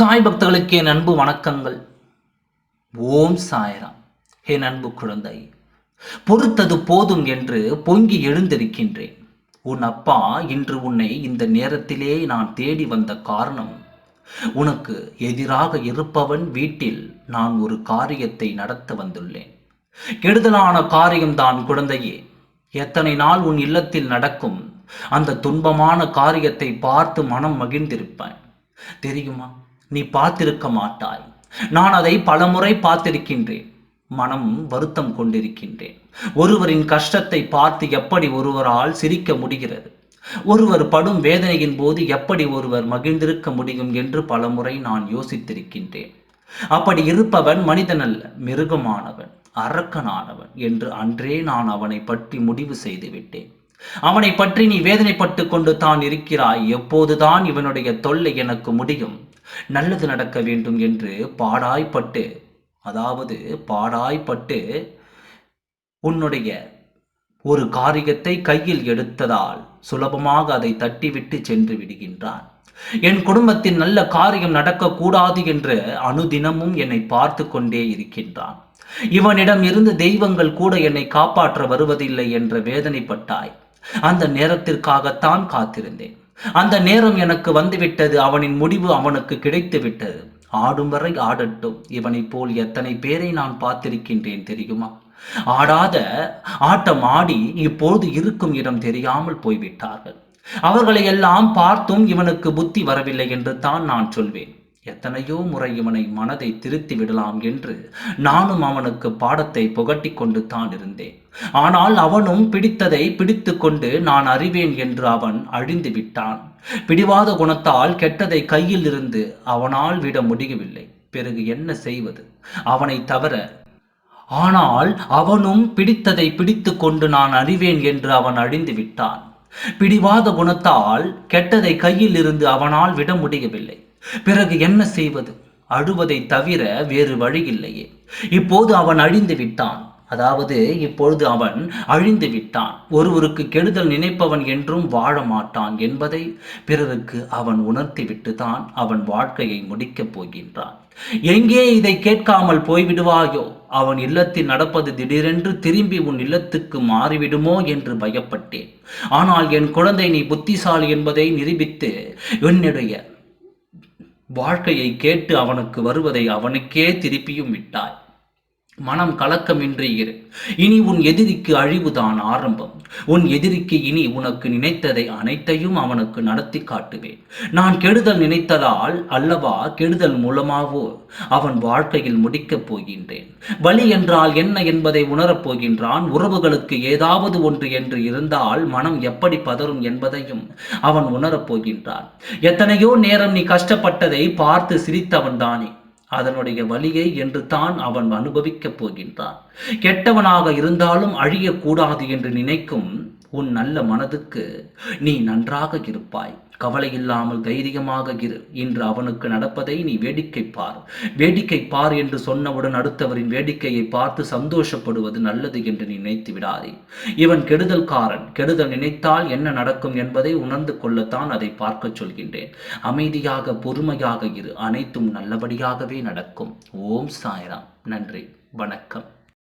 சாய் பக்தர்களுக்கு என் அன்பு வணக்கங்கள். ஓம் சாயராம். என் அன்பு குழந்தை பொறுத்தது போதும் என்று பொங்கி எழுந்திருக்கின்றேன். உன் அப்பா இன்று உன்னை இந்த நேரத்திலே நான் தேடி வந்த காரணம் உனக்கு எதிராக இருப்பவன் வீட்டில் நான் ஒரு காரியத்தை நடத்த வந்துள்ளேன். கெடுதலான காரியம்தான் குழந்தையே. எத்தனை நாள் உன் இல்லத்தில் நடக்கும் அந்த துன்பமான காரியத்தை பார்த்து மனம் மகிழ்ந்திருப்பேன். தெரியுமா? நீ பார்த்திருக்க மாட்டாய். நான் அதை பலமுறை பார்த்திருக்கின்றேன். மனம் வருத்தம் கொண்டிருக்கின்றேன். ஒருவரின் கஷ்டத்தை பார்த்து எப்படி ஒருவரால் சிரிக்க முடிகிறது? ஒருவர் படும் வேதனையின் போது எப்படி ஒருவர் மகிழ்ந்திருக்க முடியும் என்று பலமுறை நான் யோசித்திருக்கின்றேன். அப்படி இருப்பவன் மனிதன் அல்ல மிருகமானவன் அரக்கனானவன் என்று அன்றே நான் அவனை பற்றி முடிவு செய்துவிட்டேன். அவனை பற்றி நீ வேதனைப்பட்டு கொண்டு தான் இருக்கிறாய். எப்போதுதான் இவனுடைய தொல்லை எனக்கு முடியும். நல்லது நடக்க வேண்டும் என்று பாடாய்ப்பட்டு அதாவது பாடாய்ப்பட்டு உன்னுடைய ஒரு காரியத்தை கையில் எடுத்ததால் சுலபமாக அதை தட்டிவிட்டு சென்று விடுகின்றான். என் குடும்பத்தின் நல்ல காரியம் நடக்கக்கூடாது என்று அனுதினமும் என்னை பார்த்து கொண்டே இருக்கின்றான். இவனிடம் இருந்து தெய்வங்கள் கூட என்னை காப்பாற்ற வருவதில்லை என்ற வேதனைப்பட்டாய். அந்த நேரத்திற்காகத்தான் காத்திருந்தேன். அந்த நேரம் எனக்கு வந்துவிட்டது அவனின் முடிவு அவனுக்கு கிடைத்து விட்டது ஆடும் வரை ஆடட்டும் இவனைப் போல் எத்தனை பேரை நான் பார்த்திருக்கின்றேன் தெரியுமா? ஆடாத ஆட்டம் ஆடி இப்போது இருக்கும் இடம் தெரியாமல் போய்விட்டார்கள். அவர்களை எல்லாம் பார்த்தும் இவனுக்கு புத்தி வரவில்லை என்று தான் நான் சொல்வேன். எத்தனையோ முறை இவனை மனதை திருத்தி விடலாம் என்று நானும் அவனுக்கு பாடத்தை புகட்டி கொண்டு தான் இருந்தேன். ஆனால் அவனும் பிடித்ததை பிடித்து கொண்டு நான் அறிவேன் என்று அவன் அழிந்து விட்டான். பிடிவாத குணத்தால் கெட்டதை கையில் இருந்து அவனால் விட முடியவில்லை. பிறகு என்ன செய்வது? அவனை தவிர ஆனால் அவனும் பிடித்ததை பிடித்து கொண்டு நான் அறிவேன் என்று அவன் அழிந்து விட்டான். பிடிவாத குணத்தால் கெட்டதை கையில் இருந்து அவனால் விட முடியவில்லை. பிறகு என்ன செய்வது? அழுவதை தவிர வேறு வழி இல்லையே இப்போது அவன் அழிந்து விட்டான். அதாவது இப்பொழுது அவன் அழிந்து விட்டான். ஒருவருக்கு கெடுதல் நினைப்பவன் என்றும் வாழ மாட்டான் என்பதை பிறருக்கு அவன் உணர்த்திவிட்டு தான் அவன் வாழ்க்கையை முடிக்கப் போகின்றான். எங்கே இதை கேட்காமல் போய்விடுவாயோ? அவன் இல்லத்தில் நடப்பது திடீரென்று திரும்பி உன் இல்லத்துக்கு மாறிவிடுமோ என்று பயப்பட்டேன். ஆனால் என் குழந்தை நீ புத்திசாலி என்பதை நிரூபித்து என்னுடைய வாழ்க்கையை கேட்டு அவனுக்கு வருவதை அவனுக்கே திருப்பியும் விட்டாய். மனம் கலக்கமின்றி இரு. இனி உன் எதிரிக்கு அழிவுதான் ஆரம்பம். உன் எதிரிக்கு இனி உனக்கு நினைத்ததை அனைத்தையும் அவனுக்கு நடத்தி காட்டுவேன். நான் கெடுதல் நினைத்ததால் அல்லவா கெடுதல் மூலமாவோ அவன் வாழ்க்கையில் முடிக்கப் போகின்றேன். வலி என்றால் என்ன என்பதை உணரப் போகின்றான். உறவுகளுக்கு ஏதாவது ஒன்று என்று இருந்தால் மனம் எப்படி பதறும் என்பதையும் அவன் உணரப் போகின்றான். எத்தனையோ நேரம் நீ கஷ்டப்பட்டதை பார்த்து சிரித்தவன் தானே. அதனுடைய வலியை என்று தான் அவன் அனுபவிக்கப் போகின்றான். கெட்டவனாக இருந்தாலும் அழியக்கூடாது என்று நினைக்கும் உன் நல்ல மனதுக்கு நீ நன்றாக இருப்பாய். கவலை இல்லாமல் தைரியமாக இரு. இன்று அவனுக்கு நடப்பதை நீ வேடிக்கை பார். வேடிக்கை பார் என்று சொன்னவுடன் அடுத்தவரின் வேடிக்கையை பார்த்து சந்தோஷப்படுவது நல்லது என்று நினைத்து விடாதே. இவன் கெடுதல்காரன். கெடுதல் நினைத்தால் என்ன நடக்கும் என்பதை உணர்ந்து கொள்ளத்தான் அதை பார்க்க சொல்கின்றேன். அமைதியாக பொறுமையாக இரு. அனைத்தும் நல்லபடியாகவே நடக்கும். ஓம் சாய்ராம். நன்றி. வணக்கம்.